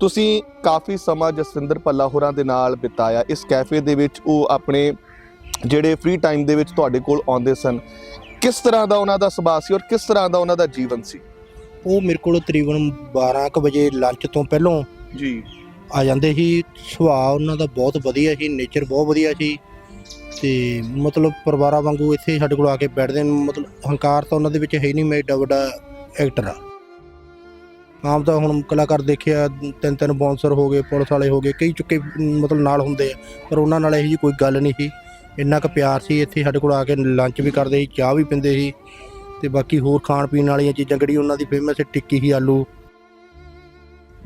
ਤੁਸੀਂ ਕਾਫੀ ਸਮਾਂ ਜਸਵਿੰਦਰ ਪੱਲਾ ਹੋਰਾਂ ਦੇ ਨਾਲ ਬਿਤਾਇਆ। ਇਸ ਕੈਫੇ ਦੇ ਵਿੱਚ ਉਹ ਆਪਣੇ ਜਿਹੜੇ ਫ੍ਰੀ ਟਾਈਮ ਦੇ ਵਿੱਚ ਤੁਹਾਡੇ ਕੋਲ ਆਉਂਦੇ ਸਨ। ਕਿਸ ਤਰ੍ਹਾਂ ਦਾ ਉਹਨਾਂ ਦਾ ਸੁਭਾਅ ਸੀ ਔਰ ਕਿਸ ਤਰ੍ਹਾਂ ਦਾ ਉਹਨਾਂ ਦਾ ਜੀਵਨ ਸੀ? ਉਹ ਮੇਰੇ ਕੋਲ ਤਕਰੀਬਨ 12 ਕੁ ਵਜੇ ਲੰਚ ਤੋਂ ਪਹਿਲਾਂ ਜੀ। ਆ ਜਾਂਦੇ ਸੀ। ਸੁਭਾਅ ਉਹਨਾਂ ਦਾ ਬਹੁਤ ਵਧੀਆ ਸੀ ਨੇਚਰ ਬਹੁਤ ਵਧੀਆ ਸੀ। ਤੇ ਮਤਲਬ ਪਰਿਵਾਰਾਂ ਵਾਂਗੂ ਇੱਥੇ ਸਾਡੇ ਕੋਲ ਆ ਕੇ ਬੈਠਦੇ ਨੇ। ਮਤਲਬ ਹੰਕਾਰ ਤਾਂ ਉਹਨਾਂ ਦੇ ਵਿੱਚ ਹੈ ਹੀ ਨਹੀਂ ਮੈਂ ਏਡਾ ਵੱਡਾ ਐਕਟਰ ਆ ਆਮ ਤਾਂ ਹੁਣ ਕਲਾਕਾਰ ਦੇਖਿਆ ਤਿੰਨ ਤਿੰਨ ਬਾਉਂਸਰ ਹੋ ਗਏ, ਪੁਲਿਸ ਵਾਲੇ ਹੋ ਗਏ, ਕਈ ਚੁੱਕੇ ਮਤਲਬ ਨਾਲ ਹੁੰਦੇ ਆ, ਪਰ ਉਹਨਾਂ ਨਾਲ ਇਹੋ ਜਿਹੀ ਕੋਈ ਗੱਲ ਨਹੀਂ ਸੀ। ਇੰਨਾ ਕੁ ਪਿਆਰ ਸੀ, ਇੱਥੇ ਸਾਡੇ ਕੋਲ ਆ ਕੇ ਲੰਚ ਵੀ ਕਰਦੇ ਸੀ, ਚਾਹ ਵੀ ਪੀਂਦੇ ਸੀ, ਤੇ ਬਾਕੀ ਹੋਰ ਖਾਣ ਪੀਣ ਵਾਲੀਆਂ ਚੀਜ਼ਾਂ ਜਿਹੜੀ ਉਹਨਾਂ ਦੀ ਫੇਮਸ ਟਿੱਕੀ ਸੀ, ਆਲੂ।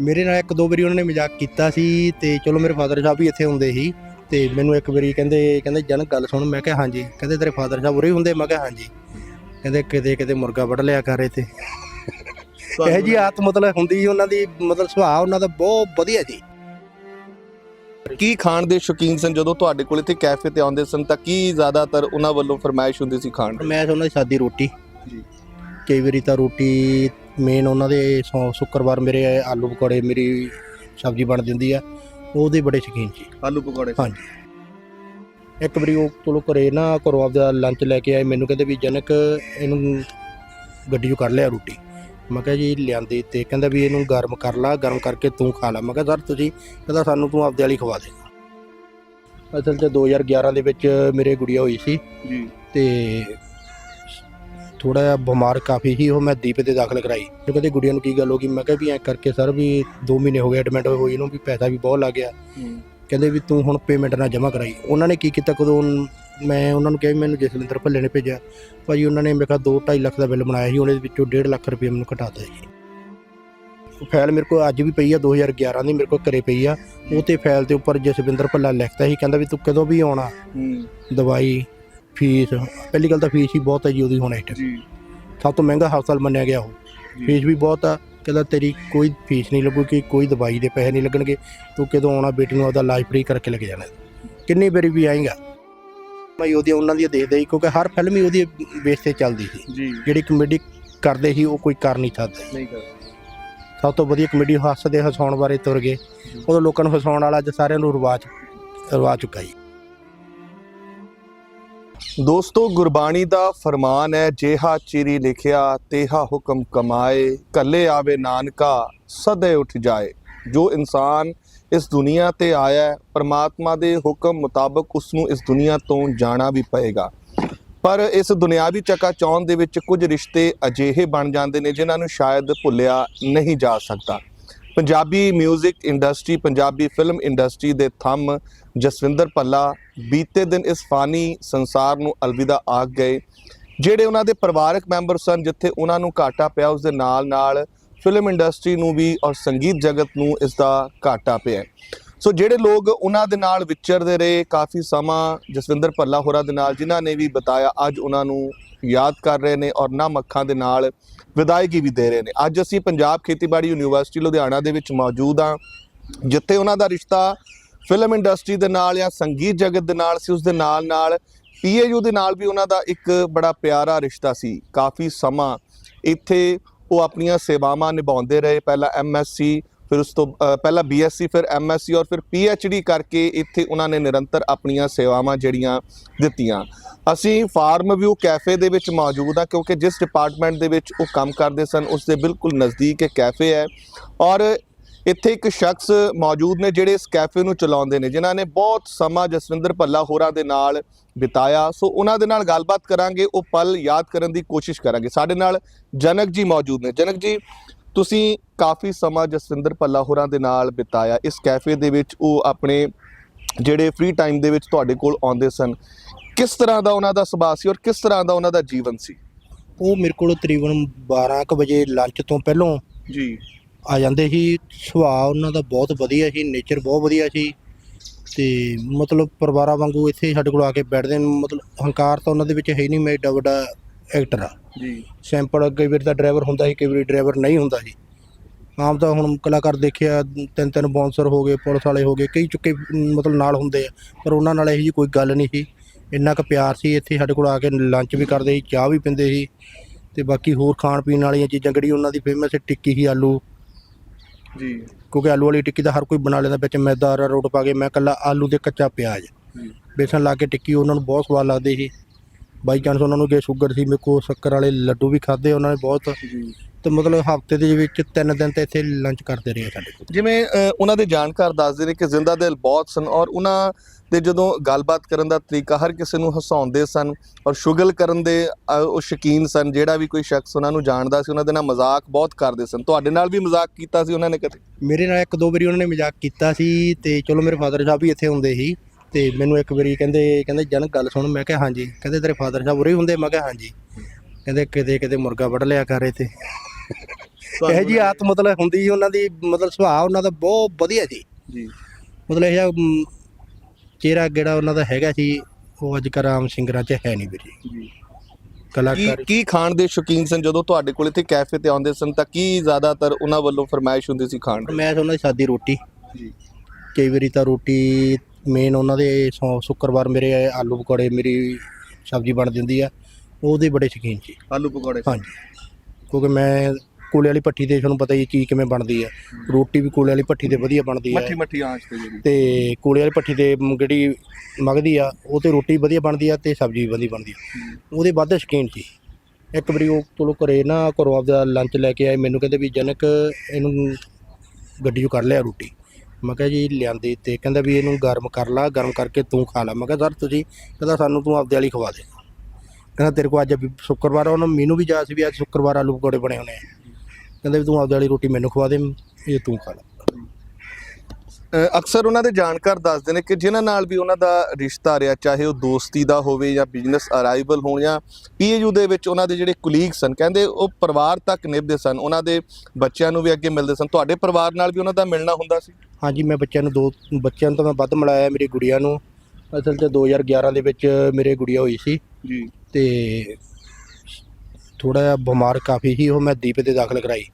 ਮੇਰੇ ਨਾਲ ਇੱਕ ਦੋ ਵਾਰੀ ਉਹਨਾਂ ਨੇ ਮਜ਼ਾਕ ਕੀਤਾ ਸੀ, ਤੇ ਚਲੋ ਮੇਰੇ ਫਾਦਰ ਸਾਹਿਬ ਵੀ ਇੱਥੇ ਹੁੰਦੇ ਸੀ, ਤੇ ਮੈਨੂੰ ਇੱਕ ਵਾਰੀ ਕਹਿੰਦੇ ਕਹਿੰਦੇ, ਜਨ, ਗੱਲ ਸੁਣ। ਮੈਂ ਕਿਹਾ, ਹਾਂਜੀ। ਕਹਿੰਦੇ, ਤੇਰੇ ਫਾਦਰ ਸਾਹਿਬ ਉਰੇ ਹੁੰਦੇ? ਮੈਂ ਕਿਹਾ, ਹਾਂਜੀ। ਕਹਿੰਦੇ, ਕਿਤੇ ਕਿਤੇ ਮੁਰਗਾ ਵੱਢ ਲਿਆ ਕਰ ਇੱਥੇ। ਇਹ ਜੀ ਆਤ ਮਤਲਬ ਹੁੰਦੀ ਉਹਨਾਂ ਦੀ ਮਤਲਬ ਸੁਭਾਅ ਉਹਨਾਂ ਦਾ ਬਹੁਤ ਵਧੀਆ ਸੀ ਕੀ ਖਾਣ ਦੇ ਸ਼ੌਕੀਨ ਸਨ ਜਦੋਂ ਤੁਹਾਡੇ ਕੋਲ ਇੱਥੇ ਕੈਫੇ ਤੇ ਆਉਂਦੇ ਸਨ ਤਾਂ ਕੀ ਜ਼ਿਆਦਾਤਰ ਉਹਨਾਂ ਵੱਲੋਂ ਫਰਮਾਇਸ਼ ਹੁੰਦੀ ਸੀ ਖਾਣ ਦੀ? ਮੈਂ ਉਹਨਾਂ ਦੀ ਸਾਦੀ ਰੋਟੀ। ਜੀ। ਕਈ ਵਾਰੀ ਤਾਂ ਰੋਟੀ ਮੇਨ ਉਹਨਾਂ ਦੇ ਸ਼ੁੱਕਰਵਾਰ ਮੇਰੇ ਆਲੂ ਪਕੌੜੇ ਮੇਰੀ ਸਬਜ਼ੀ ਬਣ ਦਿੰਦੀ ਆ ਉਹਦੇ ਬੜੇ ਸ਼ੌਕੀਨ ਸੀ। ਆਲੂ ਪਕੌੜੇ। ਹਾਂਜੀ। ਇੱਕ ਵਾਰੀ ਉਹ ਚਲੋ ਘਰੇ ਨਾ ਘਰੋਂ ਆਪਦਾ ਲੰਚ ਲੈ ਕੇ ਆਏ ਮੈਨੂੰ ਕਹਿੰਦੇ ਵੀ ਜਨਕ ਇਹਨੂੰ ਗੱਡੀ 'ਚੋਂ ਕੱਢ ਲਿਆ ਰੋਟੀ। ਮੈਂ ਕਿਹਾ ਜੀ ਲਿਆਂਦੀ ਤੇ ਕਹਿੰਦਾ ਵੀ ਇਹਨੂੰ ਗਰਮ ਕਰ ਲਾ ਗਰਮ ਕਰਕੇ ਤੂੰ ਖਾ ਲੈ। ਮੈਂ ਕਿਹਾ ਸਰ ਤੁਸੀਂ ਕਹਿੰਦਾ ਸਾਨੂੰ ਤੂੰ ਆਪਦੇ ਵਾਲੀ ਖਵਾ ਦੇ। ਅਸਲ 'ਚ 2011 ਦੇ ਵਿੱਚ ਮੇਰੇ ਗੁੜੀਆ ਹੋਈ ਸੀ। ਜੀ। ਤੇ ਥੋੜਾ ਜਿਹਾ ਬਿਮਾਰ ਕਾਫੀ ਸੀ ਉਹ ਮੈਂ ਦੀਪ ਤੇ ਦਾਖਲ ਕਰਾਈ। ਤੇ ਕਹਿੰਦੇ ਗੁੜੀਆ ਨੂੰ ਕੀ ਗੱਲ ਹੋ ਗਈ? ਮੈਂ ਕਿਹਾ ਵੀ ਐ ਕਰਕੇ ਸਰ ਵੀ 2 ਮਹੀਨੇ ਹੋ ਗਏ ਐਡਮਿਟ ਹੋਏ ਹੋਈ ਇਹਨੂੰ ਵੀ ਪੈਸਾ ਵੀ ਬਹੁਤ ਲੱਗ ਗਿਆ। ਕਹਿੰਦੇ ਵੀ ਤੂੰ ਹੁਣ ਪੇਮੈਂਟ ਨਾ ਜਮ੍ਹਾਂ ਕਰਾਈ। ਉਹਨਾਂ ਨੇ ਕੀ ਕੀਤਾ ਕਦੋਂ ਮੈਂ ਉਹਨਾਂ ਨੂੰ ਕਿਹਾ ਵੀ ਮੈਨੂੰ ਜਸਵਿੰਦਰ ਭੱਲੇ ਨੇ ਭੇਜਿਆ। ਭਾਜੀ ਉਹਨਾਂ ਨੇ ਮੇਰੇ ਕੋਲ 2.5 ਲੱਖ ਦਾ ਬਿੱਲ ਬਣਾਇਆ ਸੀ ਉਹਦੇ ਵਿੱਚੋਂ 1.5 ਲੱਖ ਰੁਪਏ ਮੈਨੂੰ ਘਟਾਤਾ ਜੀ। ਫਾਈਲ ਮੇਰੇ ਕੋਲ ਅੱਜ ਵੀ ਪਈ ਆ 2011 ਦੀ ਮੇਰੇ ਕੋਲ ਘਰੇ ਪਈ ਆ। ਉਹ ਤੇ ਫਾਈਲ ਦੇ ਉੱਪਰ ਜਸਵਿੰਦਰ ਭੱਲਾ ਲਿਖਤਾ ਸੀ ਕਹਿੰਦਾ ਵੀ ਤੂੰ ਕਦੋਂ ਵੀ ਆਉਣਾ? ਦਵਾਈ ਫੀਸ ਪਹਿਲੀ ਗੱਲ ਤਾਂ ਫੀਸ ਹੀ ਬਹੁਤ ਹੈ ਜੀ ਉਹਦੀ ਹੁਣ ਇਸ ਸਭ ਤੋਂ ਮਹਿੰਗਾ ਹਸਪਤਾਲ ਮੰਨਿਆ ਗਿਆ ਉਹ। ਫੀਸ ਵੀ ਬਹੁਤ ਆ। ਕਹਿੰਦਾ ਤੇਰੀ ਕੋਈ ਫੀਸ ਨਹੀਂ ਲੱਗੂਗੀ ਕੋਈ ਦਵਾਈ ਦੇ ਪੈਸੇ ਨਹੀਂ ਲੱਗਣਗੇ। ਤੂੰ ਕਦੋਂ ਆਉਣਾ ਬੇਟੀ ਨੂੰ ਆਪਦਾ ਇਲਾਜ ਫ੍ਰੀ ਕਰਕੇ ਲੈ ਕੇ ਜਾਣਾ। ਕਿੰਨੀ ਵਾਰੀ ਵੀ ਆਏਗਾ। ਮੈਂ ਉਹਦੀ ਉਹਨਾਂ ਦੀ ਦੇਖਦਾ ਹੀ ਕਿਉਂਕਿ ਹਰ ਫਿਲਮ ਹੀ ਉਹਦੀ ਬੇਸ ਤੇ ਚੱਲਦੀ ਸੀ। ਜਿਹੜੀ ਕਮੇਡੀ ਕਰਦੇ ਸੀ ਉਹ ਕੋਈ ਕਰ ਨਹੀਂ ਸਕਦਾ ਨਹੀਂ ਕਰ ਸਭ ਤੋਂ ਵਧੀਆ ਕਮੇਡੀ ਹੱਸਦੇ ਹਸਾਉਣ ਬਾਰੇ ਤੁਰ ਗਏ। ਉਦੋਂ ਲੋਕਾਂ ਨੂੰ ਹਸਾਉਣ ਵਾਲਾ ਅੱਜ ਸਾਰਿਆਂ ਨੂੰ ਰਿਵਾਜ ਰਿਵਾਜ ਚੁੱਕਾ ਜੀ। ਦੋਸਤੋ, ਗੁਰਬਾਣੀ ਦਾ ਫਰਮਾਨ ਹੈ, ਜੇਹਾ ਚਿਰੀ ਲਿਖਿਆ, ਤੇਹਾ ਹੁਕਮ ਕਮਾਏ ਕੱਲੇ ਆਵੇ ਨਾਨਕਾ, ਸਦੇ ਉੱਠ ਜਾਏ। ਜੋ ਇਨਸਾਨ ਇਸ ਦੁਨੀਆ ਤੇ ਆਇਆ ਹੈ, ਪਰਮਾਤਮਾ ਦੇ ਹੁਕਮ ਮੁਤਾਬਕ ਉਸ ਨੂੰ ਇਸ ਦੁਨੀਆ ਤੋਂ ਜਾਣਾ ਵੀ ਪਏਗਾ। ਪਰ ਇਸ ਦੁਨਿਆਵੀ ਚੱਕਾ ਚੌਂਦ ਦੇ ਵਿੱਚ ਕੁਝ ਰਿਸ਼ਤੇ ਅਜਿਹੇ ਬਣ ਜਾਂਦੇ ਨੇ, ਜਿਨ੍ਹਾਂ ਨੂੰ ਸ਼ਾਇਦ ਭੁੱਲਿਆ ਨਹੀਂ ਜਾ ਸਕਦਾ। Punjabi 뮤직 industry, Punjabi film industry ਦੇ ਥੰਮ ਜਸਵਿੰਦਰ ਪੱਲਾ ਬੀਤੇ ਦਿਨ ਇਸ ਫਾਨੀ ਸੰਸਾਰ ਨੂੰ ਅਲਵਿਦਾ ਆਖ ਗਏ, ਜਿਹੜੇ ਉਹਨਾਂ ਦੇ ਪਰਿਵਾਰਕ ਮੈਂਬਰ ਸਨ, ਜਿੱਥੇ ਉਹਨਾਂ ਨੂੰ ਘਾਟਾ ਪਿਆ ਉਸ ਦੇ ਨਾਲ ਨਾਲ ਫਿਲਮ ਇੰਡਸਟਰੀ ਨੂੰ ਵੀ ਔਰ ਸੰਗੀਤ ਜਗਤ ਨੂੰ ਇਸ ਦਾ ਘਾਟਾ ਪਿਆ। ਸੋ ਜਿਹੜੇ ਲੋਕ ਉਹਨਾਂ ਦੇ ਨਾਲ ਵਿਚਰਦੇ ਰਹੇ, ਕਾਫੀ ਸਮਾਂ ਜਸਵਿੰਦਰ ਪੱਲਾ ਹੋਰਾਂ ਦੇ ਨਾਲ, ਜਿਨ੍ਹਾਂ ਨੇ ਵੀ ਬਤਾਇਆ, ਅੱਜ ਉਹਨਾਂ ਨੂੰ ਯਾਦ ਕਰ ਰਹੇ ਨੇ ਔਰ ਨਮ ਅੱਖਾਂ ਦੇ ਨਾਲ ਵਿਦਾਇਗੀ ਵੀ ਦੇ ਰਹੇ ਨੇ। ਅੱਜ ਅਸੀਂ ਪੰਜਾਬ ਖੇਤੀਬਾੜੀ ਯੂਨੀਵਰਸਿਟੀ ਲੁਧਿਆਣਾ ਦੇ ਵਿੱਚ ਮੌਜੂਦ ਹਾਂ, ਜਿੱਥੇ ਉਹਨਾਂ ਦਾ ਰਿਸ਼ਤਾ ਫਿਲਮ ਇੰਡਸਟਰੀ ਦੇ ਨਾਲ ਜਾਂ ਸੰਗੀਤ ਜਗਤ ਦੇ ਨਾਲ ਸੀ ਉਸ ਦੇ ਨਾਲ ਨਾਲ ਪੀਏਯੂ ਦੇ ਨਾਲ ਵੀ ਉਹਨਾਂ ਦਾ ਇੱਕ ਬੜਾ ਪਿਆਰਾ ਰਿਸ਼ਤਾ ਸੀ। ਕਾਫੀ ਸਮਾਂ ਇੱਥੇ ਉਹ ਆਪਣੀਆਂ ਸੇਵਾਵਾਂ ਨਿਭਾਉਂਦੇ ਰਹੇ। ਪਹਿਲਾਂ ਐਮਐਸਸੀ ਫਿਰ ਉਸ ਤੋਂ ਅ, ਪਹਿਲਾਂ ਬੀਐਸਸੀ ਫਿਰ ਐਮਐਸਸੀ ਔਰ ਫਿਰ ਪੀਐਚਡੀ ਕਰਕੇ ਇੱਥੇ ਉਹਨਾਂ ਨੇ ਨਿਰੰਤਰ ਆਪਣੀਆਂ ਸੇਵਾਵਾਂ ਜਿਹੜੀਆਂ ਦਿੱਤੀਆਂ। ਅਸੀਂ ਫਾਰਮ ਵਿਊ ਕੈਫੇ ਦੇ ਵਿੱਚ ਮੌਜੂਦ ਹਾਂ ਕਿਉਂਕਿ ਜਿਸ ਡਿਪਾਰਟਮੈਂਟ ਦੇ ਵਿੱਚ ਉਹ ਕੰਮ ਕਰਦੇ ਸਨ ਉਸ ਦੇ ਬਿਲਕੁਲ ਨਜ਼ਦੀਕ ਇਹ ਕੈਫੇ ਹੈ ਔਰ ਇੱਥੇ ਇੱਕ ਸ਼ਖਸ ਮੌਜੂਦ ਨੇ ਜਿਹੜੇ ਇਸ ਕੈਫੇ ਨੂੰ ਚਲਾਉਂਦੇ ਨੇ ਜਿਨ੍ਹਾਂ ਨੇ ਬਹੁਤ ਸਮਾਂ ਜਸਵਿੰਦਰ ਭੱਲਾ ਹੋਰਾਂ ਦੇ ਨਾਲ ਬਿਤਾਇਆ। ਸੋ ਉਹਨਾਂ ਦੇ ਨਾਲ ਗੱਲਬਾਤ ਕਰਾਂਗੇ ਉਹ ਪਲ ਯਾਦ ਕਰਨ ਦੀ ਕੋਸ਼ਿਸ਼ ਕਰਾਂਗੇ। ਸਾਡੇ ਨਾਲ ਜਨਕ ਜੀ ਮੌਜੂਦ ਨੇ। ਜਨਕ ਜੀ ਤੁਸੀਂ ਕਾਫੀ ਸਮਾਂ ਜਸਵਿੰਦਰ ਭੱਲਾ ਹੋਰਾਂ ਦੇ ਨਾਲ ਬਿਤਾਇਆ। ਇਸ ਕੈਫੇ ਦੇ ਵਿੱਚ ਉਹ ਆਪਣੇ ਜਿਹੜੇ ਫ੍ਰੀ ਟਾਈਮ ਦੇ ਵਿੱਚ ਤੁਹਾਡੇ ਕੋਲ ਆਉਂਦੇ ਸਨ। ਕਿਸ ਤਰ੍ਹਾਂ ਦਾ ਉਹਨਾਂ ਦਾ ਸੁਭਾਅ ਸੀ ਔਰ ਕਿਸ ਤਰ੍ਹਾਂ ਦਾ ਉਹਨਾਂ ਦਾ ਜੀਵਨ ਸੀ? ਉਹ ਮੇਰੇ ਕੋਲ ਤਕਰੀਬਨ 12 ਕੁ ਵਜੇ ਲੰਚ ਤੋਂ ਪਹਿਲਾਂ ਜੀ। ਆ ਜਾਂਦੇ ਸੀ। ਸੁਭਾਅ ਉਹਨਾਂ ਦਾ ਬਹੁਤ ਵਧੀਆ ਸੀ ਨੇਚਰ ਬਹੁਤ ਵਧੀਆ ਸੀ। ਤੇ ਮਤਲਬ ਪਰਿਵਾਰਾਂ ਵਾਂਗੂ ਇੱਥੇ ਸਾਡੇ ਕੋਲ ਆ ਕੇ ਬੈਠਦੇ ਨੇ। ਮਤਲਬ ਹੰਕਾਰ ਤਾਂ ਉਹਨਾਂ ਦੇ ਵਿੱਚ ਹੈ ਹੀ ਨਹੀਂ ਮੈਂ ਏਡਾ ਵੱਡਾ ਐਕਟਰ ਆ ਜੀ। ਸੈਂਪਲ ਕਈ ਵਾਰੀ ਤਾਂ ਡਰਾਈਵਰ ਹੁੰਦਾ ਸੀ ਕਈ ਵਾਰੀ ਡਰਾਈਵਰ ਨਹੀਂ ਹੁੰਦਾ ਸੀ। ਆਮ ਤਾਂ ਹੁਣ ਕਲਾਕਾਰ ਦੇਖਿਆ ਤਿੰਨ ਤਿੰਨ ਬਾਉਂਸਰ ਹੋ ਗਏ ਪੁਲਿਸ ਵਾਲੇ ਹੋ ਗਏ ਕਈ ਚੁੱਕੇ ਮਤਲਬ ਨਾਲ ਹੁੰਦੇ ਆ। ਪਰ ਉਹਨਾਂ ਨਾਲ ਇਹੋ ਜਿਹੀ ਕੋਈ ਗੱਲ ਨਹੀਂ ਸੀ। ਇੰਨਾ ਕੁ ਪਿਆਰ ਸੀ ਇੱਥੇ ਸਾਡੇ ਕੋਲ ਆ ਕੇ ਲੰਚ ਵੀ ਕਰਦੇ ਸੀ ਚਾਹ ਵੀ ਪੀਂਦੇ ਸੀ। ਤੇ ਬਾਕੀ ਹੋਰ ਖਾਣ ਪੀਣ ਵਾਲੀਆਂ ਚੀਜ਼ਾਂ ਜਿਹੜੀ ਉਹਨਾਂ ਦੀ ਫੇਮਸ ਟਿੱਕੀ ਸੀ ਆਲੂ। ਜੀ। ਕਿਉਂਕਿ ਆਲੂ ਵਾਲੀ ਟਿੱਕੀ ਤਾਂ ਹਰ ਕੋਈ ਬਣਾ ਲੈਂਦਾ ਵਿੱਚ ਮੈਦਾ ਅਰਾਰੋਟ ਪਾ ਕੇ ਮੈਂ ਕੱਲਾ ਆਲੂ ਦੇ ਕੱਚਾ ਪਿਆਜ਼। ਬੇਸਣ ਲਾ ਕੇ ਟਿੱਕੀ ਉਹਨਾਂ ਨੂੰ ਬਹੁਤ ਸਵਾਦ ਲੱਗਦੀ ਸੀ। ਬਾਈ ਚਾਂਸ ਉਹਨਾਂ ਨੂੰ ਜੇ ਸ਼ੂਗਰ ਸੀ ਮੇਰੇ ਕੋਲ ਸ਼ੱਕਰ ਵਾਲੇ ਲੱਡੂ ਵੀ ਖਾਦੇ ਉਹਨਾਂ ਨੇ ਬਹੁਤ ਤੇ ਮਤਲਬ ਹਫ਼ਤੇ ਦੇ ਵਿੱਚ ਤਿੰਨ ਦਿਨ ਤੇ ਇੱਥੇ ਲੰਚ ਕਰਦੇ ਰਹੇ ਸਾਡੇ ਕੋਲ। ਜਿਵੇਂ ਅ, ਉਹਨਾਂ ਦੇ ਜਾਣਕਾਰ ਦੱਸਦੇ ਨੇ ਕਿ ਜ਼ਿੰਦਾ ਦਿਲ ਬਹੁਤ ਸਨ ਔਰ ਉਹਨਾਂ ਦੇ ਜਦੋਂ ਗੱਲਬਾਤ ਕਰਨ ਦਾ ਤਰੀਕਾ ਹਰ ਕਿਸੇ ਨੂੰ ਹਸਾਉਂਦੇ ਸਨ ਔਰ ਸ਼ੁਗਲ ਕਰਨ ਦੇ ਉਹ ਸ਼ਕੀਨ ਸਨ ਜਿਹੜਾ ਵੀ ਕੋਈ ਸ਼ਖਸ ਉਹਨਾਂ ਨੂੰ ਜਾਣਦਾ ਸੀ ਉਹਨਾਂ ਦੇ ਨਾਲ ਮਜ਼ਾਕ ਬਹੁਤ ਕਰਦੇ ਸਨ। ਤੁਹਾਡੇ ਨਾਲ ਵੀ ਮਜ਼ਾਕ ਕੀਤਾ ਸੀ ਉਹਨਾਂ ਨੇ ਕਦੇ? ਮੇਰੇ ਨਾਲ ਇੱਕ ਦੋ ਵਾਰੀ ਉਹਨਾਂ ਨੇ ਮਜ਼ਾਕ ਕੀਤਾ ਸੀ ਤੇ ਚਲੋ ਮੇਰੇ ਫਾਦਰ ਸਾਹਿਬ ਵੀ ਇੱਥੇ ਹੁੰਦੇ ਸੀ ਤੇ ਮੈਨੂੰ ਇੱਕ ਵਾਰੀ ਕਹਿੰਦੇ ਕਹਿੰਦੇ ਜਨ ਗੱਲ ਸੁਣ। ਮੈਂ ਕਿਹਾ ਹਾਂਜੀ। ਕਹਿੰਦੇ ਤੇਰੇ ਫਾਦਰ ਸਾਹਿਬ ਉਰੇ ਹੁੰਦੇ? ਮੈਂ ਕਿਹਾ ਹਾਂਜੀ। ਕਹਿੰਦੇ ਕਿਤੇ ਕਿਤੇ ਮੁਰਗਾ ਵੱਢ ਲਿਆ ਕਰ ਇੱਥੇ। ਇਹ ਜੀ ਆਤ ਮਤਲਬ ਹੁੰਦੀ ਸੀ ਉਹਨਾਂ ਦੀ ਮਤਲਬ ਸੁਭਾਅ ਉਹਨਾਂ ਦਾ ਬਹੁਤ ਵਧੀਆ ਸੀ। ਜੀ। ਮਤਲਬ ਇਹ ਚਿਹਰਾ ਜਿਹੜਾ ਉਹਨਾਂ ਦਾ ਹੈਗਾ ਸੀ ਉਹ ਅੱਜ ਕੱਲ੍ਹ ਆਮ ਸਿੰਗਰਾਂ 'ਚ ਹੈ ਨਹੀਂ ਵੀਰੇ ਕੀ ਕਲਾਕਾਰ ਕੀ ਖਾਣ ਦੇ ਸ਼ੌਕੀਨ ਸਨ ਜਦੋਂ ਤੁਹਾਡੇ ਕੋਲ ਇੱਥੇ ਕੈਫੇ ਤੇ ਆਉਂਦੇ ਸਨ ਤਾਂ ਕੀ ਜ਼ਿਆਦਾਤਰ ਉਹਨਾਂ ਵੱਲੋਂ ਫਰਮਾਇਸ਼ ਹੁੰਦੀ ਸੀ ਖਾਣ ਦੀ? ਮੈਂ ਉਹਨਾਂ ਦੀ ਸਾਦੀ ਰੋਟੀ। ਜੀ। ਕਈ ਵਾਰੀ ਤਾਂ ਰੋਟੀ ਮੇਨ ਉਹਨਾਂ ਦੇ ਸੌ- ਸ਼ੁੱਕਰਵਾਰ ਮੇਰੇ ਆਲੂ ਪਕੌੜੇ ਮੇਰੀ ਸਬਜ਼ੀ ਬਣ ਦਿੰਦੀ ਆ ਉਹਦੇ ਬੜੇ ਸ਼ੌਕੀਨ ਸੀ। ਆਲੂ ਪਕੌੜੇ। ਹਾਂਜੀ। ਕਿਉਂਕਿ ਮੈਂ ਕੋਲੇ ਵਾਲੀ ਭੱਠੀ ਤੇ ਤੁਹਾਨੂੰ ਪਤਾ ਹੀ ਹੈ ਚੀਜ਼ ਕਿਵੇਂ ਬਣਦੀ ਹੈ। ਰੋਟੀ ਵੀ ਕੋਲੇ ਵਾਲੀ ਭੱਠੀ ਤੇ ਵਧੀਆ ਬਣਦੀ ਹੈ। ਮੱਠੀ ਮੱਠੀ ਆਂਚ ਤੇ ਜਿਹੜੀ। ਤੇ ਕੋਲੇ ਵਾਲੀ ਭੱਠੀ ਤੇ ਮ- ਜਿਹੜੀ ਮਗਦੀ ਆ ਉਹ ਤੇ ਰੋਟੀ ਵਧੀਆ ਬਣਦੀ ਆ ਤੇ ਸਬਜ਼ੀ ਵੀ ਵਧੀਆ ਬਣਦੀ ਆ। ਉਹਦੇ ਵੱਧ ਸ਼ੌਕੀਨ ਸੀ। ਇੱਕ ਵਾਰੀ ਉਹ ਚਲੋ ਘਰੇ ਨਾ ਘਰੋਂ ਆਪਦਾ ਲੰਚ ਲੈ ਕੇ ਆਏ ਮੈਨੂੰ ਕਹਿੰਦੇ ਵੀ ਜਨਕ ਇਹਨੂੰ ਗੱਡੀ 'ਚੋਂ ਕੱਢ ਲਿਆ ਰੋਟੀ। ਮੈਂ ਕਿਹਾ ਜੀ ਲਿਆਂਦੀ ਤੇ ਕਹਿੰਦਾ ਵੀ ਇਹਨੂੰ ਗਰਮ ਕਰ ਲਾ ਗਰਮ ਕਰਕੇ ਤੂੰ ਖਾ ਲੈ। ਮੈਂ ਕਿਹਾ ਸਰ ਤੁਸੀਂ ਕਹਿੰਦਾ ਸਾਨੂੰ ਤੂੰ ਆਪਦੇ ਵਾਲੀ ਖਵਾ ਦੇ। ਕਹਿੰਦਾ ਤੇਰੇ ਕੋਲ ਅੱਜ ਵੀ ਸ਼ੁੱਕਰਵਾਰ ਆ, ਉਹਨੂੰ ਮੈਨੂੰ ਵੀ ਜਾ ਸੀ ਵੀ ਅੱਜ ਸ਼ੁੱਕਰਵਾਰ ਆਲੂ ਪਕੌੜੇ ਬਣੇ ਹੋਣੇ ਆ। ਕਹਿੰਦਾ ਵੀ ਤੂੰ ਆਪਦੇ ਵਾਲੀ ਰੋਟੀ ਮੈਨੂੰ ਖਵਾ ਦੇ ਇਹ ਤੂੰ ਖਾ ਲੈ। ਅਕਸਰ ਉਹਨਾਂ ਦੇ ਜਾਣਕਾਰ ਦੱਸਦੇ ਨੇ ਕਿ ਜਿਨ੍ਹਾਂ ਨਾਲ ਵੀ ਉਹਨਾਂ ਦਾ ਰਿਸ਼ਤਾ ਰਿਹਾ ਚਾਹੇ ਉਹ ਦੋਸਤੀ ਦਾ ਹੋਵੇ ਜਾਂ ਬਿਜ਼ਨਸ ਅਰਾਈਵਲ ਹੋਣ ਜਾਂ ਪੀਏਯੂ ਦੇ ਵਿੱਚ ਉਹਨਾਂ ਦੇ ਜਿਹੜੇ ਕੁਲੀਗ ਸਨ ਕਹਿੰਦੇ ਉਹ ਪਰਿਵਾਰ ਤੱਕ ਨਿਭਦੇ ਸਨ ਉਹਨਾਂ ਦੇ ਬੱਚਿਆਂ ਨੂੰ ਵੀ ਅੱਗੇ ਮਿਲਦੇ ਸਨ। ਤੁਹਾਡੇ ਪਰਿਵਾਰ ਨਾਲ ਵੀ ਉਹਨਾਂ ਦਾ ਮਿਲਣਾ ਹੁੰਦਾ ਸੀ? ਹਾਂਜੀ ਮੈਂ ਬੱਚਿਆਂ ਨੂੰ ਦੋ ਬੱਚਿਆਂ ਨੂੰ ਤਾਂ ਮੈਂ ਵੱਧ ਮਿਲਾਇਆ ਮੇਰੀ ਗੁੜੀਆ ਨੂੰ। ਅਸਲ 'ਚ 2011 ਦੇ ਵਿੱਚ ਮੇਰੇ ਗੁੜੀਆ ਹੋਈ ਸੀ। ਜੀ। ਤੇ ਥੋੜਾ ਜਿਹਾ ਬਿਮਾਰ ਕਾਫੀ ਸੀ ਉਹ ਮੈਂ ਦੀਪ ਦੇ ਦਾਖਲ ਕਰਾਈ।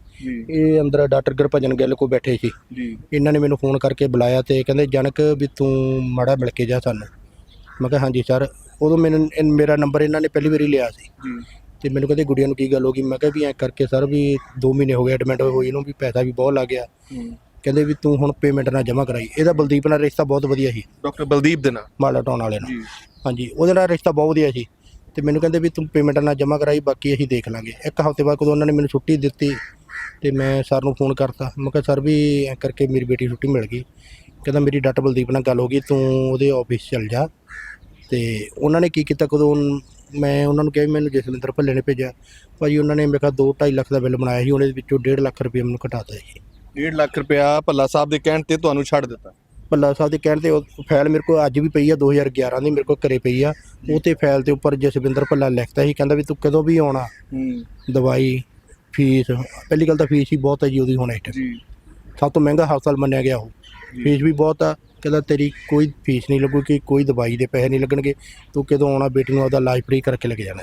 ਇਹ ਅੰਦਰ ਡਾਕਟਰ ਗੁਰਭਜਨ ਗਿੱਲ ਕੋ ਬੈਠੇ ਸੀ। ਇਹਨਾਂ ਨੇ ਮੈਨੂੰ ਫੋਨ ਕਰਕੇ ਬੁਲਾਇਆ ਤੇ ਕਹਿੰਦੇ ਜਨਕ ਵੀ ਤੂੰ ਮਾੜਾ ਮਿਲ ਕੇ ਜਾ ਸਾਨੂੰ। ਮੈਂ ਕਿਹਾ ਹਾਂਜੀ ਸਰ। ਉਦੋਂ ਮੈਨੂੰ ਇਨ- ਮੇਰਾ ਨੰਬਰ ਇਹਨਾਂ ਨੇ ਪਹਿਲੀ ਵਾਰੀ ਲਿਆ ਸੀ। ਤੇ ਮੈਨੂੰ ਕਹਿੰਦੇ ਗੁੜੀਆ ਨੂੰ ਕੀ ਗੱਲ ਹੋ ਗਈ? ਮੈਂ ਕਿਹਾ ਵੀ ਐਂ ਕਰਕੇ ਸਰ ਵੀ 2 ਮਹੀਨੇ ਹੋ ਗਏ ਐਡਮਿਟ ਹੋਈ ਇਹਨੂੰ ਵੀ ਪੈਸਾ ਵੀ ਬਹੁਤ ਲੱਗ ਗਿਆ। ਕਹਿੰਦੇ ਵੀ ਤੂੰ ਹੁਣ ਪੇਮੈਂਟ ਨਾ ਜਮ੍ਹਾਂ ਕਰਾਈ। ਇਹਦਾ ਬਲਦੀਪ ਨਾਲ ਰਿਸ਼ਤਾ ਬਹੁਤ ਵਧੀਆ ਸੀ। ਡਾਕਟਰ ਬਲਦੀਪ ਦੇ ਨਾਲ? ਮਾਲਾ ਟਾਉਣ ਵਾਲੇ ਨਾਲ। ਹਾਂਜੀ ਉਹਦੇ ਨਾਲ ਰਿਸ਼ਤਾ ਬਹੁਤ ਵਧੀਆ ਸੀ। ਤੇ ਮੈਨੂੰ ਕਹਿੰਦੇ ਵੀ ਤੂੰ ਪੇਮੈਂਟ ਨਾ ਜਮ੍ਹਾਂ ਕਰਾਈ, ਬਾਕੀ ਅਸੀਂ ਦੇਖ ਲਾਂਗੇ। ਇੱਕ ਹਫ਼ਤੇ ਬਾਅਦ ਕਦੋਂ ਉਹਨਾਂ ਨੇ ਮੈਨੂੰ ਛੁੱਟੀ ਦਿੱਤੀ ਤੇ ਮੈਂ ਸਰ ਨੂੰ ਫੋਨ ਕਰਤਾ। ਮੈਂ ਕਿਹਾ, ਸਰ ਵੀ ਐਂ ਕਰਕੇ ਮੇਰੀ ਬੇਟੀ ਨੂੰ ਛੁੱਟੀ ਮਿਲ ਗਈ। ਕਹਿੰਦਾ, ਮੇਰੀ ਡਾਕਟਰ ਬਲਦੀਪ ਨਾਲ ਗੱਲ ਹੋ ਗਈ, ਤੂੰ ਉਹਦੇ ਆਫਿਸ ਚਲ ਜਾ। ਤੇ ਉਹਨਾਂ ਨੇ ਕੀ ਕੀਤਾ, ਕਦੋਂ ਮੈਂ ਉਹਨਾਂ ਨੂੰ ਕਿਹਾ ਵੀ ਮੈਨੂੰ ਜਸਵਿੰਦਰ ਭੱਲੇ ਨੇ ਭੇਜਿਆ। ਭਾਜੀ ਉਹਨਾਂ ਨੇ ਮੇਰੇ ਕੋਲ 2.5 ਲੱਖ ਦਾ ਬਿੱਲ ਬਣਾਇਆ ਸੀ, ਉਹਦੇ ਵਿੱਚੋਂ 1.5 ਲੱਖ ਰੁਪਏ ਮੈਨੂੰ ਘਟਾਤਾ ਸੀ। 1.5 ਲੱਖ ਰੁਪਇਆ ਭੱਲਾ ਸਾਹਿਬ ਦੇ ਕਹਿਣ ਤੇ ਤੁਹਾਨੂੰ ਛੱਡ ਦਿੱਤਾ? ਭੱਲਾ ਸਾਹਿਬ ਦੇ ਕਹਿਣ ਤੇ ਉਹ ਫਾਈਲ ਮੇਰੇ ਕੋਲ ਅੱਜ ਵੀ ਪਈ ਆ 2011 ਦੀ ਮੇਰੇ ਕੋਲ ਘਰੇ ਪਈ ਆ। ਉਹ ਤੇ ਫਾਈਲ ਦੇ ਉੱਪਰ ਜਸਵਿੰਦਰ ਭੱਲਾ ਲਿਖਤਾ ਸੀ ਕਹਿੰਦਾ ਵੀ ਤੂੰ ਕਦੋਂ ਵੀ ਆਉਣਾ? ਦਵਾਈ ਫੀਸ ਪਹਿਲੀ ਗੱਲ ਤਾਂ ਫੀਸ ਹੀ ਬਹੁਤ ਹੈ ਜੀ ਉਹਦੀ ਹੁਣ ਇਸ। ਜੀ। ਸਭ ਤੋਂ ਮਹਿੰਗਾ ਹਸਪਤਾਲ ਮੰਨਿਆ ਗਿਆ ਉਹ। ਫੀਸ ਵੀ ਬਹੁਤ ਆ ਕਹਿੰਦਾ ਤੇਰੀ ਕੋਈ ਫੀਸ ਨਹੀਂ ਲੱਗੂਗੀ ਕੋਈ ਦਵਾਈ ਦੇ ਪੈਸੇ ਨਹੀਂ ਲੱਗਣਗੇ ਤੂੰ ਕਦੋਂ ਆਉਣਾ ਬੇਟੀ ਨੂੰ ਆਪਦਾ ਇਲਾਜ ਫ੍ਰੀ ਕਰਕੇ ਲੈ ਕੇ ਜਾਣਾ।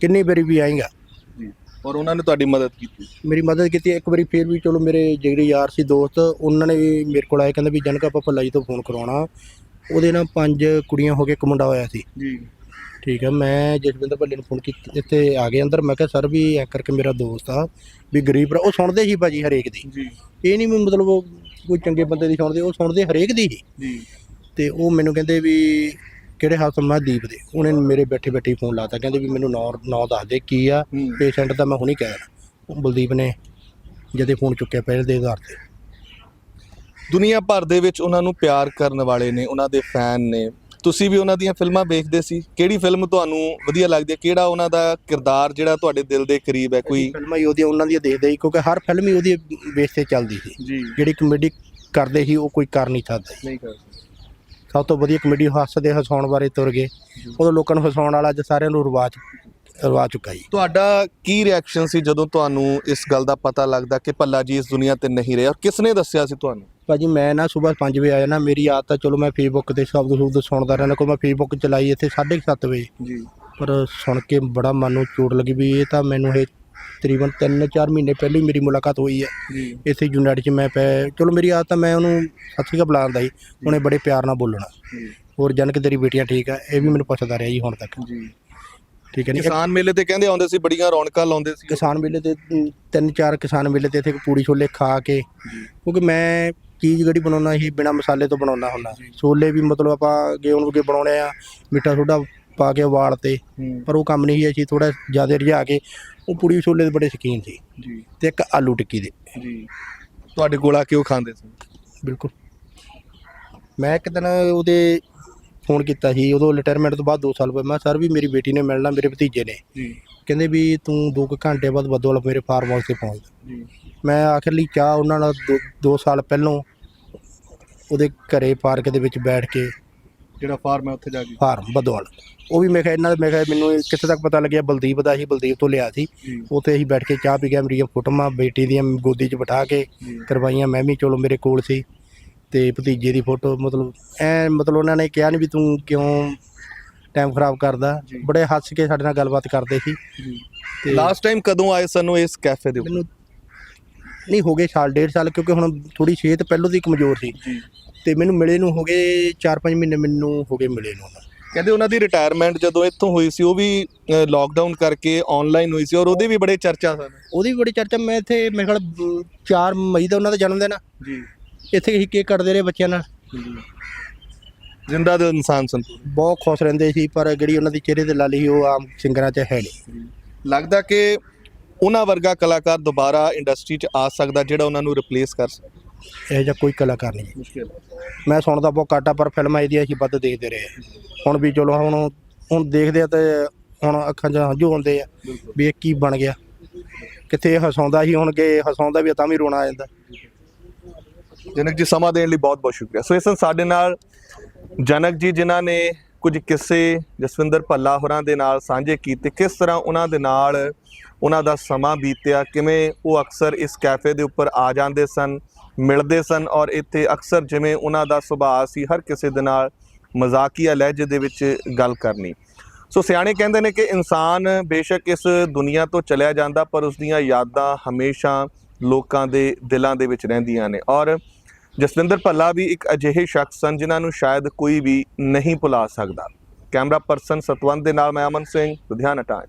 ਕਿੰਨੀ ਵਾਰੀ ਵੀ ਆਏਗਾ ਔਰ ਉਹਨਾਂ ਨੇ ਤੁਹਾਡੀ ਮਦਦ ਕੀਤੀ? ਮੇਰੀ ਮਦਦ ਕੀਤੀ ਇੱਕ ਵਾਰੀ ਫਿਰ ਵੀ ਚਲੋ ਮੇਰੇ ਜਿਹੜੇ ਯਾਰ ਸੀ ਦੋਸਤ ਉਹਨਾਂ ਨੇ ਵੀ ਮੇਰੇ ਕੋਲ ਆਏ ਕਹਿੰਦੇ ਵੀ ਜਨਕ ਆਪਾਂ ਭੱਲਾ ਜੀ ਤੋਂ ਫੋਨ ਕਰਾਉਣਾ ਉਹਦੇ ਨਾਲ ਪੰਜ ਕੁੜੀਆਂ ਹੋ ਕੇ ਇੱਕ ਮੁੰਡਾ ਹੋਇਆ ਸੀ। ਜੀ। ਠੀਕ ਹੈ ਮੈਂ ਜਸਵਿੰਦਰ ਭੱਲੇ ਨੂੰ ਫੋਨ ਕੀਤਾ ਇੱਥੇ ਆ ਗਏ ਅੰਦਰ ਮੈਂ ਕਿਹਾ ਸਰ ਵੀ ਐ ਕਰਕੇ ਮੇਰਾ ਦੋਸਤ ਆ ਵੀ ਗਰੀਬ ਭਰਾ ਉਹ ਸੁਣਦੇ ਸੀ ਭਾਜੀ ਹਰੇਕ ਦੀ। ਜੀ। ਇਹ ਨਹੀਂ ਮਤਲਬ ਕੋਈ ਚੰਗੇ ਬੰਦੇ ਦੀ ਸੁਣਦੇ ਉਹ ਸੁਣਦੇ ਹਰੇਕ ਦੀ ਜੀ। ਤੇ ਉਹ ਮੈਨੂੰ ਕਹਿੰਦੇ ਵੀ ਕਿਹੜੇ ਹਸਪਤਾਲ ਮੈਂ ਦੀਪ ਦੇ। ਉਹਨੇ ਮੇਰੇ ਬੈਠੇ ਬੈਠੇ ਫੋਨ ਲਾਤਾ ਕਹਿੰਦੇ ਵੀ ਮੈਨੂੰ ਨਾਂ ਨਾਂ ਦੱਸ ਦੇ ਕੀ ਆ ਪੇਸ਼ੈਂਟ ਤਾਂ ਮੈਂ ਹੁਣੀ ਕਹਿ ਦੇਣਾ। ਬਲਦੀਪ ਨੇ ਜਦੇ ਫੋਨ ਚੁੱਕਿਆ ਪਹਿਲ ਦੇ ਆਧਾਰ ਤੇ। ਦੁਨੀਆ ਭਰ ਦੇ ਵਿੱਚ ਉਹਨਾਂ ਨੂੰ ਪਿਆਰ ਕਰਨ ਵਾਲੇ ਨੇ ਉਹਨਾਂ ਦੇ ਫੈਨ ਨੇ। ਤੁਸੀਂ ਵੀ ਉਹਨਾਂ ਦੀਆਂ ਫਿਲਮਾਂ ਵੇਖਦੇ ਸੀ? ਕਿਹੜੀ ਫਿਲਮ ਤੁਹਾਨੂੰ ਵਧੀਆ ਲੱਗਦੀ ਹੈ? ਕਿਹੜਾ ਉਹਨਾਂ ਦਾ ਕਿਰਦਾਰ ਜਿਹੜਾ ਤੁਹਾਡੇ ਦਿਲ ਦੇ ਕਰੀਬ ਹੈ? ਕੋਈ ਫਿਲਮਾਂ ਹੀ ਉਹਦੀਆਂ ਉਹਨਾਂ ਦੀਆਂ ਦੇਖਦੇ ਸੀ ਕਿਉਂਕਿ ਹਰ ਫਿਲਮ ਹੀ ਉਹਦੀ ਬੇਸ ਤੇ ਚੱਲਦੀ ਸੀ। ਜਿਹੜੀ ਕਮੇਡੀ ਕਰਦੇ ਸੀ ਉਹ ਕੋਈ ਕਰ ਨਹੀਂ ਸਕਦਾ ਨਹੀਂ ਕਰ ਸਭ ਤੋਂ ਵਧੀਆ ਕਮੇਡੀ ਹੱਸਦੇ ਹਸਾਉਣ ਬਾਰੇ ਤੁਰ ਗਏ। ਉਦੋਂ ਲੋਕਾਂ ਨੂੰ ਹਸਾਉਣ ਵਾਲਾ ਅੱਜ ਸਾਰਿਆਂ ਨੂੰ ਰਿਵਾਜ ਰਿਵਾਜ ਚੁੱਕਾ ਜੀ। ਤੁਹਾਡਾ ਕੀ ਰਿਐਕਸ਼ਨ ਸੀ ਜਦੋਂ ਤੁਹਾਨੂੰ ਇਸ ਗੱਲ ਦਾ ਪਤਾ ਲੱਗਦਾ ਕਿ ਭੱਲਾ ਜੀ ਇਸ ਦੁਨੀਆ ਤੇ ਨਹੀਂ ਰਹੇ? ਔਰ ਕਿਸ ਨੇ ਦੱਸਿਆ ਸੀ ਤੁਹਾਨੂੰ? ਭਾਜੀ ਮੈਂ ਨਾ ਸਵੇਰ 5 ਵਜੇ ਆਇਆ ਨਾ ਮੇਰੀ ਆਦਤ ਆ ਚਲੋ ਮੈਂ ਫੇਸਬੁੱਕ ਤੇ ਸ਼ਬਦ ਸ਼ਬਦ ਸੁਣਦਾ ਰਹਿਣਾ ਕੋ ਮੈਂ ਫੇਸਬੁੱਕ ਚਲਾਈ ਇੱਥੇ 7:30 ਵਜੇ। ਜੀ। ਪਰ ਸੁਣ ਕੇ ਬੜਾ ਮਨ ਨੂੰ ਚੋਟ ਲੱਗੀ ਵੀ ਇਹ ਤਾਂ ਮੈਨੂੰ ਇਹ ਤਕਰੀਬਨ 3-4 ਮਹੀਨੇ ਪਹਿਲਾਂ ਹੀ ਮੇਰੀ ਮੁਲਾਕਾਤ ਹੋਈ ਹੈ। ਜੀ। ਇੱਥੇ ਯੂਨਾਈਟਡ 'ਚ ਮੈਂ ਪੈ ਚਲੋ ਮੇਰੀ ਆਦਤ ਆ ਮੈਂ ਉਹਨੂੰ ਸੱਚੀ ਕਾ ਬੁਲਾਉਂਦਾ ਸੀ ਉਹਨੇ ਬੜੇ ਪਿਆਰ ਨਾਲ ਬੋਲਣਾ। ਜੀ। ਹੋਰ ਜਨ ਕਿ ਤੇਰੀ ਬੇਟੀਆਂ ਠੀਕ ਆ ਇਹ ਵੀ ਮੈਨੂੰ ਪੁੱਛਦਾ ਰਿਹਾ ਜੀ ਹੁਣ ਤੱਕ। ਜੀ। ਠੀਕ ਹੈ ਨਹੀਂ ਕਿਸਾਨ ਮੇਲੇ ਤੇ ਕਹਿੰਦੇ ਆਉਂਦੇ ਸੀ ਬੜੀਆਂ ਰੌਣਕਾਂ ਲਾਉਂਦੇ ਸੀ। ਕਿਸਾਨ ਮੇਲੇ ਤੇ ਤਿੰਨ ਚਾਰ ਕਿਸਾਨ ਮੇਲੇ ਤੇ ਇੱਥੇ ਪੂੜੀ ਛੋਲੇ ਖਾ ਕੇ ਕਿਉਂਕਿ ਮੈਂ ਚੀਜ਼ ਜਿਹੜੀ ਬਣਾਉਣਾ ਸੀ ਬਿਨਾ ਮਸਾਲੇ ਤੋਂ ਬਣਾਉਣਾ ਹੁੰਦਾ। ਛੋਲੇ ਵੀ ਮਤਲਬ ਆਪਾਂ ਗੇਉਣ ਵਗੇ ਬਣਾਉਣੇ ਆ ਮਿੱਠਾ ਸੋਡਾ ਪਾ ਕੇ ਉਬਾਲ ਤੇ ਪਰ ਉਹ ਕੰਮ ਨਹੀਂ ਸੀ ਅਸੀਂ ਥੋੜਾ ਜ਼ਿਆਦਾ ਰਝਾ ਕੇ ਉਹ ਪੂੜੀ ਛੋਲੇ ਦੇ ਬੜੇ ਸ਼ੌਕੀਨ ਸੀ ਜੀ। ਤੇ ਇੱਕ ਆਲੂ ਟਿੱਕੀ ਦੇ। ਜੀ। ਤੁਹਾਡੇ ਕੋਲ ਆ ਕੇ ਉਹ ਖਾਂਦੇ ਸੀ? ਬਿਲਕੁਲ। ਮੈਂ ਇੱਕ ਦਿਨ ਉਹਦੇ ਫੋਨ ਕੀਤਾ ਸੀ ਉਦੋਂ ਰਿਟਾਇਰਮੈਂਟ ਤੋਂ ਬਾਅਦ 2 ਸਾਲ ਬਾਅਦ ਮੈਂ ਸਰ ਵੀ ਮੇਰੀ ਬੇਟੀ ਨੇ ਮਿਲਣਾ ਮੇਰੇ ਭਤੀਜੇ ਨੇ। ਜੀ। ਕਹਿੰਦੇ ਵੀ ਤੂੰ 2 ਘੰਟੇ ਬਾਅਦ ਬਦੋਲ ਮੇਰੇ ਫਾਰਮ ਹਾਊਸ ਤੇ ਪਹੁੰਚ ਜੀ। ਮੈਂ ਆਖਰਲੀ ਚਾਹ ਉਹਨਾਂ ਨਾਲ 2 ਸਾਲ ਪਹਿਲੋਂ ਉਹਦੇ ਘਰੇ ਪਾਰਕ ਦੇ ਵਿੱਚ ਬੈਠ ਕੇ ਜਿਹੜਾ ਫਾਰਮ ਹੈ ਉੱਥੇ ਜਾ ਕੇ? ਫਾਰਮ ਬਦੋਲ ਉਹ ਵੀ ਮੈਂ ਕਿਹਾ ਇਹਨਾਂ ਦਾ ਮੈਂ ਕਿਹਾ ਮੈਨੂੰ ਇਹ ਕਿੱਥੇ ਤੱਕ ਪਤਾ ਲੱਗਿਆ ਬਲਦੀਪ ਦਾ ਸੀ ਬਲਦੀਪ ਤੋਂ ਲਿਆ ਸੀ। ਉੱਥੇ ਅਸੀਂ ਬੈਠ ਕੇ ਚਾਹ ਪੀ ਕੇ ਮੇਰੀਆਂ ਫੋਟੋਆਂ ਬੇਟੀ ਦੀਆਂ ਗੋਦੀ 'ਚ ਬਿਠਾ ਕੇ ਕਰਵਾਈਆਂ। ਮੈਂ ਵੀ ਚਲੋ ਮੇਰੇ ਕੋਲ ਸੀ ਤੇ ਭਤੀਜੇ ਦੀ ਫੋਟੋ ਮਤਲਬ ਐ ਮਤਲਬ ਉਹਨਾਂ ਨੇ ਕਿਹਾ ਨਹੀਂ ਵੀ ਤੂੰ ਕਿਉਂ ਟਾਈਮ ਖਰਾਬ ਕਰਦਾ। ਬੜੇ ਹੱਸ ਕੇ ਸਾਡੇ ਨਾਲ ਗੱਲਬਾਤ ਕਰਦੇ ਸੀ। ਤੇ ਲਾਸਟ ਟਾਈਮ ਕਦੋਂ ਆਏ ਸਾਨੂੰ ਇਸ ਕੈਫੇ ਦੇ ਮੈਨੂੰ ਨਹੀਂ ਹੋ ਗਏ ਸਾਲ ਡੇਢ ਸਾਲ ਕਿਉਂਕਿ ਹੁਣ ਥੋੜੀ ਸਿਹਤ ਪਹਿਲੋਂ ਦੀ ਕਮਜ਼ੋਰ ਸੀ। ਤੇ ਮੈਨੂੰ ਮਿਲੇ ਨੂੰ ਹੋ ਗਏ 4-5 ਮਹੀਨੇ ਮੈਨੂੰ ਹੋ ਗਏ ਮਿਲੇ ਨੂੰ। ਕਹਿੰਦੇ ਉਹਨਾਂ ਦੀ ਰਿਟਾਇਰਮੈਂਟ ਜਦੋਂ ਇੱਥੋਂ ਹੋਈ ਸੀ ਉਹ ਵੀ ਲਾਕਡਾਊਨ ਕਰਕੇ ਆਨਲਾਈਨ ਹੋਈ ਸੀ ਔਰ ਉਹਦੀ ਵੀ ਬੜੇ ਚਰਚਾ ਸਨ। ਉਹਦੀ ਵੀ ਬੜੀ ਚਰਚਾ ਮੈਂ ਇੱਥੇ ਮੇਰੇ ਖਿਆਲ 4 ਮਈ ਦਾ ਉਹਨਾਂ ਦਾ ਜਨਮ ਦਿਨ ਆ। ਜੀ। ਇੱਥੇ ਹੀ ਕੇਕ ਕੱਟਦੇ ਰਹੇ ਬੱਚਿਆਂ ਨਾਲ। ਜਿੰਦਾ ਦਿਲ ਇਨਸਾਨ ਸਨ। ਬਹੁਤ ਖੁਸ਼ ਰਹਿੰਦੇ ਸੀ ਪਰ ਜਿਹੜੀ ਉਹਨਾਂ ਦੀ ਚਿਹਰੇ ਤੇ ਲਾਲੀ ਸੀ ਉਹ ਆਮ ਸਿੰਗਰਾਂ 'ਚ ਹੈ ਨਹੀਂ। ਲੱਗਦਾ ਕਿ ਉਹਨਾਂ ਵਰਗਾ ਕਲਾਕਾਰ ਦੁਬਾਰਾ ਇੰਡਸਟਰੀ 'ਚ ਆ ਸਕਦਾ ਜਿਹੜਾ ਉਹਨਾਂ ਨੂੰ ਰਿਪਲੇਸ ਕਰ ਸਕੇ। ਇਹੋ ਜਿਹਾ ਕੋਈ ਕਲਾਕਾਰ ਨਹੀਂ। ਮੁਸ਼ਕਿਲ ਮੈਂ ਸੁਣਦਾ ਬਹੁਤ ਘੱਟ ਆ, ਪਰ ਫਿਲਮਾਂ ਇਹਦੀਆਂ ਅਸੀਂ ਵੱਧ ਦੇਖਦੇ ਰਹੇ ਹਾਂ। ਹੁਣ ਵੀ ਚਲੋ, ਹੁਣ ਹੁਣ ਦੇਖਦੇ ਆ ਤੇ ਹੁਣ ਅੱਖਾਂ 'ਚ ਹੰਝੂ ਆਉਂਦੇ ਆ ਵੀ ਇਹ ਕੀ ਬਣ ਗਿਆ। ਕਿੱਥੇ ਇਹ ਹਸਾਉਂਦਾ ਸੀ, ਹੁਣ ਕਿ ਹਸਾਉਂਦਾ ਵੀ ਆ ਤਾਂ ਵੀ ਰੋਣਾ ਆ ਜਾਂਦਾ। ਜਨਕ ਜੀ, ਸਮਾਂ ਦੇਣ ਲਈ ਬਹੁਤ ਬਹੁਤ ਸ਼ੁਕਰੀਆ। ਸੋ ਇਸ ਸਨ ਸਾਡੇ ਨਾਲ ਜਨਕ ਜੀ, ਜਿਨ੍ਹਾਂ ਨੇ ਕੁਝ ਕਿੱਸੇ ਜਸਵਿੰਦਰ ਭੱਲਾ ਹੋਰਾਂ ਦੇ ਨਾਲ ਸਾਂਝੇ ਕੀਤੇ, ਕਿਸ ਤਰ੍ਹਾਂ ਉਹਨਾਂ ਦੇ ਨਾਲ ਉਹਨਾਂ ਦਾ ਸਮਾਂ ਬੀਤਿਆ, ਕਿਵੇਂ ਉਹ ਅਕਸਰ ਇਸ ਕੈਫੇ ਦੇ ਉੱਪਰ ਆ ਜਾਂਦੇ ਸਨ ਮਿਲਦੇ ਸਨ ਔਰ ਇੱਥੇ ਅਕਸਰ ਜਿਵੇਂ ਉਹਨਾਂ ਦਾ ਸੁਭਾਅ ਸੀ, ਹਰ ਕਿਸੇ ਦੇ ਨਾਲ ਮਜ਼ਾਕੀਆ ਲਹਿਜੇ ਦੇ ਵਿੱਚ ਗੱਲ ਕਰਨੀ। ਸੋ ਸਿਆਣੇ ਕਹਿੰਦੇ ਨੇ ਕਿ ਇਨਸਾਨ ਬੇਸ਼ੱਕ ਇਸ ਦੁਨੀਆ ਤੋਂ ਚਲਿਆ ਜਾਂਦਾ, ਪਰ ਉਸ ਦੀਆਂ ਯਾਦਾਂ ਹਮੇਸ਼ਾ ਲੋਕਾਂ ਦੇ ਦਿਲਾਂ ਦੇ ਵਿੱਚ ਰਹਿੰਦੀਆਂ ਨੇ। ਔਰ ਜਸਵਿੰਦਰ ਭੱਲਾ ਵੀ ਇੱਕ ਅਜਿਹੇ ਸ਼ਖਸ ਸਨ ਜਿਨ੍ਹਾਂ ਨੂੰ ਸ਼ਾਇਦ ਕੋਈ ਵੀ ਨਹੀਂ ਭੁਲਾ ਸਕਦਾ। ਕੈਮਰਾ ਪਰਸਨ ਸਤਵੰਤ ਦੇ ਨਾਲ ਮੈਂ ਅਮਨ ਸਿੰਘ, ਲੁਧਿਆਣਾ ਟਾਈਮ।